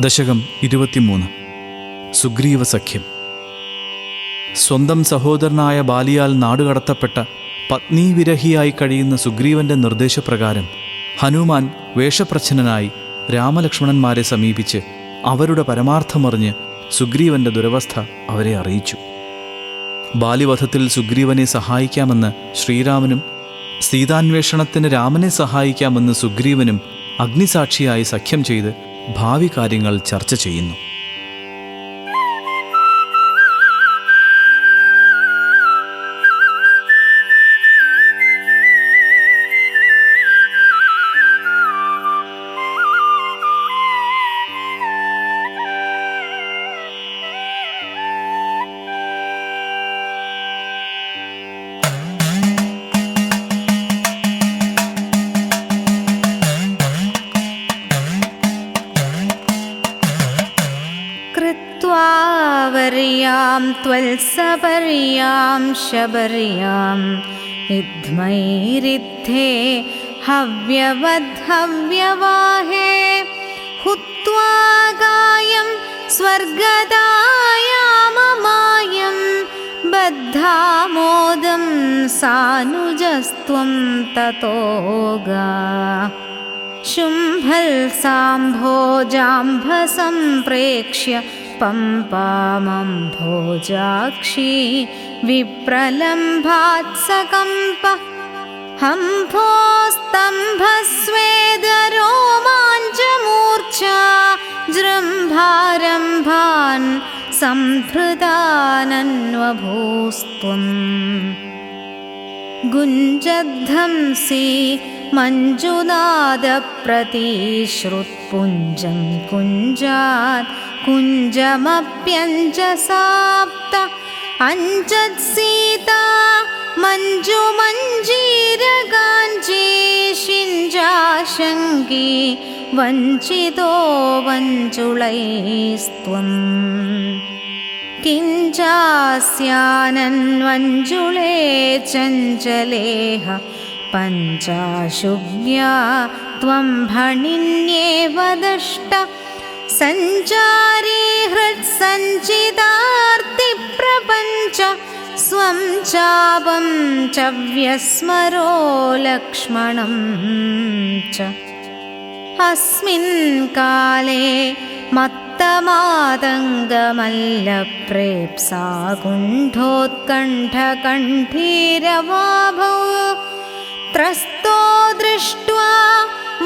ദശകം ഇരുപത്തിമൂന്ന്. സുഗ്രീവ സഖ്യം. സ്വന്തം സഹോദരനായ ബാലിയാൽ നാടുകടത്തപ്പെട്ട പത്നീവിരഹിയായി കഴിയുന്ന സുഗ്രീവന്റെ നിർദ്ദേശപ്രകാരം ഹനുമാൻ വേഷപ്രച്ഛന്നനായി രാമലക്ഷ്മണന്മാരെ സമീപിച്ച് അവരുടെ പരമാർത്ഥമറിഞ്ഞ് സുഗ്രീവന്റെ ദുരവസ്ഥ അവരെ അറിയിച്ചു. ബാലിവധത്തിൽ സുഗ്രീവനെ സഹായിക്കാമെന്ന് ശ്രീരാമനും സീതാന്വേഷണത്തിന് രാമനെ സഹായിക്കാമെന്ന് സുഗ്രീവനും അഗ്നിസാക്ഷിയായി സഖ്യം ചെയ്ത് ഭാവി കാര്യങ്ങൾ ചർച്ച ചെയ്യുന്നു. वर्यां त्वल्सपर्यां शबर्याम् इद्मैरिद्धे हव्यवद्हव्यवाहे हुत्वा गायं स्वर्गदायाममायं बद्धामोदं सानुजस्त्वं ततो गा। शुम्भल्साम्भोजाम्भसम्प्रेक्ष्य पम्पामम्भोजाक्षी विप्रलम्भात्सकम्प। हम्भोस्तम्भस्वेदरोमाञ्चमूर्च्छा जृम्भारम्भान् सम्भृतानन्वभूस्त्वम् गुञ्जध्वंसि मञ्जुनादप्रतिश्रुत्पुञ्जं कुञ्जात् कुञ्जमप्यञ्जसाप्त अञ्जत्सीता मञ्जुमञ्जीरगाञ्जी शिञ्जाशङ्गी वञ्चितो वञ्जुलैस्त्वम् किञ्चास्यानन्वञ्जुळे चञ्चलेह पञ्चाशुज्ञा त्वं भणिन्येव दष्ट। सञ्चारी हृत्सञ्चितार्तिप्रपञ्च स्वं चापं च व्यस्मरो लक्ष्मणं च। अस्मिन् काले मत्तमातङ्गमल्लप्रेप्सा कुण्ठोत्कण्ठकण्ठीरवाभौ त्रस्तो दृष्ट्वा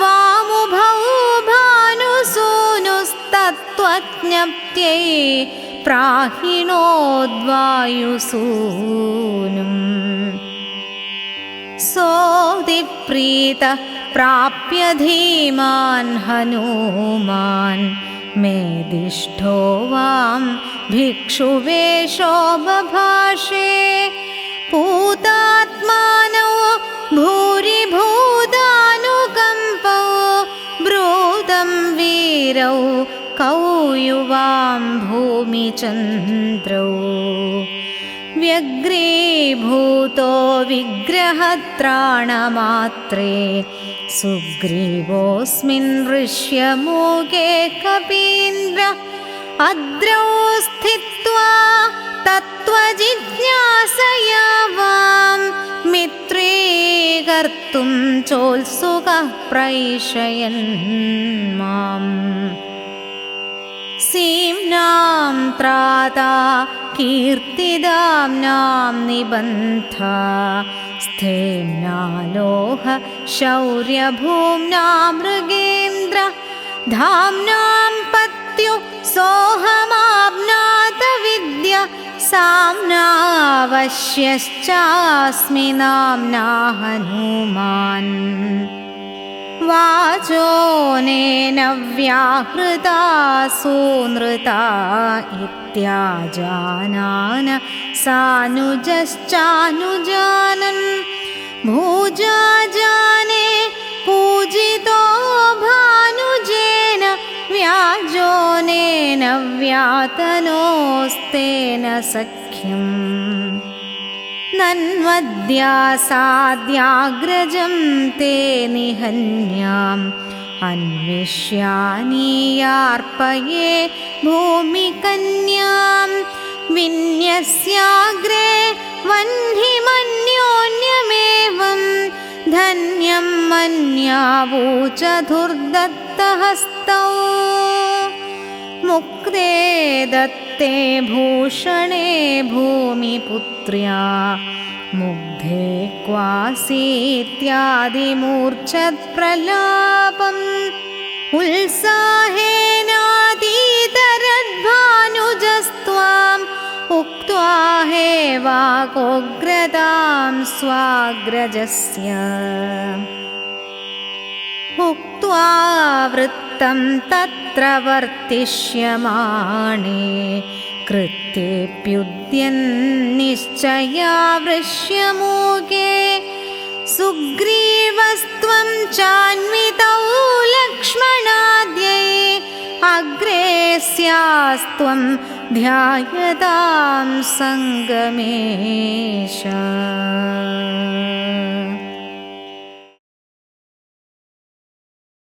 वामुभौ भानुसूनुस्तत्त्वज्ञप्त्यै प्राहिणोद्वायुसूनुम्। सोदिप्रीतः प्राप्य धीमान् हनूमान् मेदिष्ठो वां भिक्षुवेषो बभाषे पूतात्मानौ वीरौ कौयुवां भूमिचन्द्रौ। व्यग्रीभूतो विग्रहत्राणमात्रे सुग्रीवोऽस्मिन् ऋष्यमूके कपीन्द्र अद्रौ स्थित्वा तत्त्वजिज्ञासया वां प्रैषयन् माम्। सीम्नां त्राता कीर्तिदाम्नां निबन्था स्थेम्नालोह शौर्यभूम्ना मृगेन्द्र। धाम्नां पत्यु सोऽहमाप्नातविद्य साम्नावश्यश्चास्मि नाम्ना हनूमान् वाचोनेन व्याहृता सूनृता इत्याजानान सानुजश्चानुजानन्। भूजाजाने पूजितो भानुजेन व्याजोनेन व्यातनोस्तेन सख्यम् नन्वद्यासाद्याग्रजं ते निहन्यां अन्विष्यानीयार्पये भूमिकन्यां विन्यस्याग्रे वह्निमन्योन्यमेवं धन्यं मन्यावूचधुर्दत्तहस्तौ मुक्ते दत्ते भूषणे भूमिपुत्र्या मुग्धे क्वासीत्यादिमूर्च्छत्प्रलापम् उत्साहेनादीतरद्भानुजस्त्वाम् उक्त्वा हे वाकोग्रतां स्वाग्रजस्य उक्त्वा वृत्तं तत्र वर्तिष्यमाणे। कृत्येऽप्युद्यन्निश्चया वृष्यमूके। सुग्रीवस्त्वं चान्वितौ लक्ष्मणाद्यै अग्रे स्यास्त्वं ध्यायतां सङ्गमेश